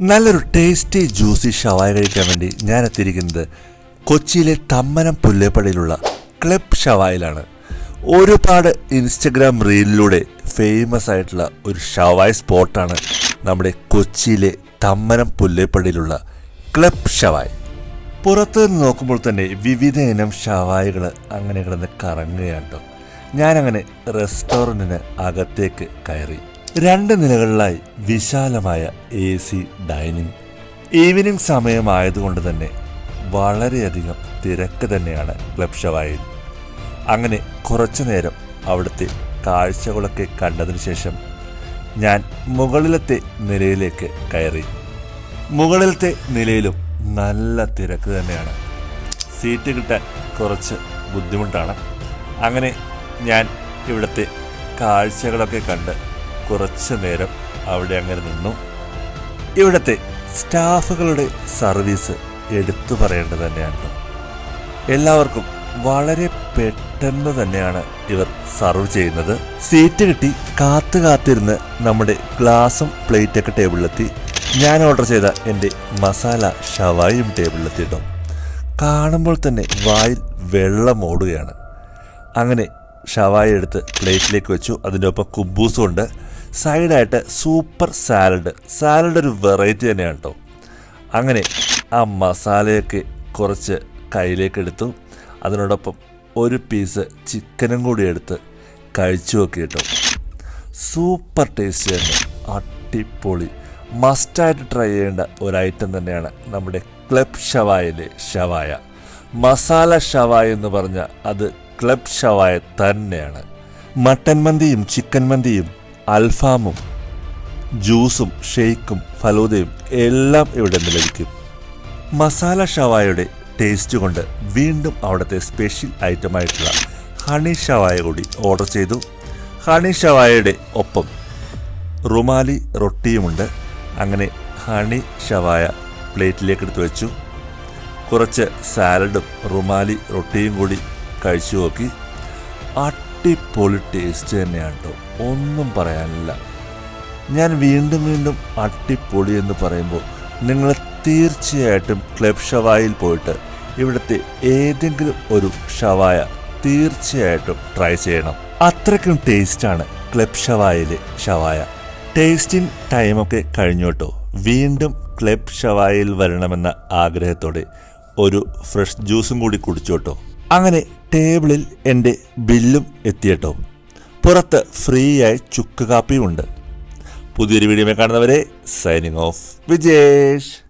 നല്ലൊരു tasty juicy ഷവായ കഴിക്കാൻ വേണ്ടി ഞാൻ എത്തിയിരിക്കുന്നത് കൊച്ചിയിലെ തമ്മനം പുല്ലേപ്പടിയിലുള്ള ക്ലബ് ഷവായിലാണ് ഒരുപാട് ഇൻസ്റ്റഗ്രാം റീലിലൂടെ ഫേമസ് ആയിട്ടുള്ള ഒരു ഷവായ് സ്പോട്ടാണ് നമ്മുടെ കൊച്ചിയിലെ തമ്മനം പുല്ലേപ്പടിയിലുള്ള ക്ലബ് ഷവായ് പുറത്തു നിന്ന് നോക്കുമ്പോൾ തന്നെ വിവിധ ഇനം ഷവായികൾ അങ്ങനെ കിടന്ന് കറങ്ങുകയാണ് കേട്ടോ. ഞാനങ്ങനെ റെസ്റ്റോറന്റിന് അകത്തേക്ക് കയറി. രണ്ട് നിലകളിലായി വിശാലമായ എ സി ഡൈനിങ്. ഈവനിങ് സമയമായതുകൊണ്ട് തന്നെ വളരെയധികം തിരക്ക് തന്നെയാണ് ക്ലബ് ഷവായിൽ. അങ്ങനെ കുറച്ചു നേരം അവിടുത്തെ കാഴ്ചകളൊക്കെ കണ്ടതിന് ശേഷം ഞാൻ മുകളിലത്തെ നിലയിലേക്ക് കയറി. മുകളിലത്തെ നിലയിലും നല്ല തിരക്ക് തന്നെയാണ്. സീറ്റ് കിട്ടാൻ കുറച്ച് ബുദ്ധിമുട്ടാണ്. അങ്ങനെ ഞാൻ ഇവിടുത്തെ കാഴ്ചകളൊക്കെ കണ്ട് കുറച്ച് നേരം അവിടെ അങ്ങനെ നിന്നു. ഇവിടുത്തെ സ്റ്റാഫുകളുടെ സർവീസ് എടുത്തു പറയേണ്ടത് തന്നെയാണ് എല്ലാവർക്കും വളരെ പെട്ടെന്ന് തന്നെയാണ് ഇവർ സർവ് ചെയ്യുന്നത്. സീറ്റ് കിട്ടി കാത്തു കാത്തിരുന്ന് നമ്മുടെ ഗ്ലാസും പ്ലേറ്റൊക്കെ ടേബിളിലെത്തി. ഞാൻ ഓർഡർ ചെയ്ത എന്റെ മസാല ഷവായും ടേബിളിലെത്തി കേട്ടോ കാണുമ്പോൾ തന്നെ വായിൽ വെള്ളം ഓടുകയാണ്. അങ്ങനെ ഷവായ എടുത്ത് പ്ലേറ്റിലേക്ക് വെച്ചു. അതിന്റെ ഒപ്പം കുബൂസും ഉണ്ട്. സൈഡായിട്ട് സൂപ്പർ സാലഡ്. സാലഡ് ഒരു വെറൈറ്റി തന്നെയാണ് കേട്ടോ അങ്ങനെ ആ മസാലയൊക്കെ കുറച്ച് കയ്യിലേക്ക് എടുത്തു. അതിനോടൊപ്പം ഒരു പീസ് ചിക്കനും കൂടി എടുത്ത് കഴിച്ചു നോക്കി കേട്ടോ സൂപ്പർ ടേസ്റ്റ് തന്നെ. അടിപൊളി. മസ്റ്റായിട്ട് ട്രൈ ചെയ്യേണ്ട ഒരു ഐറ്റം തന്നെയാണ് നമ്മുടെ ക്ലബ് ഷവായിലെ ഷവായ മസാല ഷവായ എന്ന് പറഞ്ഞാൽ അത് ക്ലബ് ഷവായ തന്നെയാണ്. മട്ടൻ മന്തിയും ചിക്കൻ മന്തിയും അൽഫാമും ജ്യൂസും ഷെയ്ക്കും ഫലൂദയും എല്ലാം ഇവിടെ നിന്ന് ലഭിക്കും. മസാല ഷവായയുടെ ടേസ്റ്റ് കൊണ്ട് വീണ്ടും അവിടുത്തെ സ്പെഷ്യൽ ഐറ്റമായിട്ടുള്ള ഹണി ഷവായ കൂടി ഓർഡർ ചെയ്തു. ഹണി ഷവായയുടെ ഒപ്പം റുമാലി റൊട്ടിയുമുണ്ട്. അങ്ങനെ ഹണി ഷവായ പ്ലേറ്റിലേക്ക് എടുത്തു വെച്ചു. കുറച്ച് സാലഡും റുമാലി റൊട്ടിയും കൂടി കഴിച്ചു നോക്കി. അടിപൊളി ടേസ്റ്റ് തന്നെയാണ് കേട്ടോ ഒന്നും പറയാനില്ല. ഞാൻ വീണ്ടും വീണ്ടും അടിപൊളി എന്ന് പറയുമ്പോൾ നിങ്ങൾ തീർച്ചയായിട്ടും ക്ലബ് ഷവായിൽ പോയിട്ട് ഇവിടുത്തെ ഏതെങ്കിലും ഒരു ഷവായ തീർച്ചയായിട്ടും ട്രൈ ചെയ്യണം. അത്രയ്ക്കും ടേസ്റ്റാണ് ക്ലബ് ഷവായിലെ ഷവായ. ടേസ്റ്റിംഗ് ടൈമൊക്കെ കഴിഞ്ഞോട്ടോ വീണ്ടും ക്ലബ് ഷവായിൽ വരണമെന്ന ആഗ്രഹത്തോടെ ഒരു ഫ്രഷ് ജ്യൂസും കൂടി കുടിച്ചോട്ടോ അങ്ങനെ ടേബിളിൽ എന്റെ ബില്ലും എത്തിയട്ടോ പുറത്ത് ഫ്രീ ആയി ചുക്ക് കാപ്പിയുമുണ്ട്. പുതിയൊരു വീഡിയോ കാണുന്നവരെ സൈനിങ് ഓഫ് വിജേഷ്.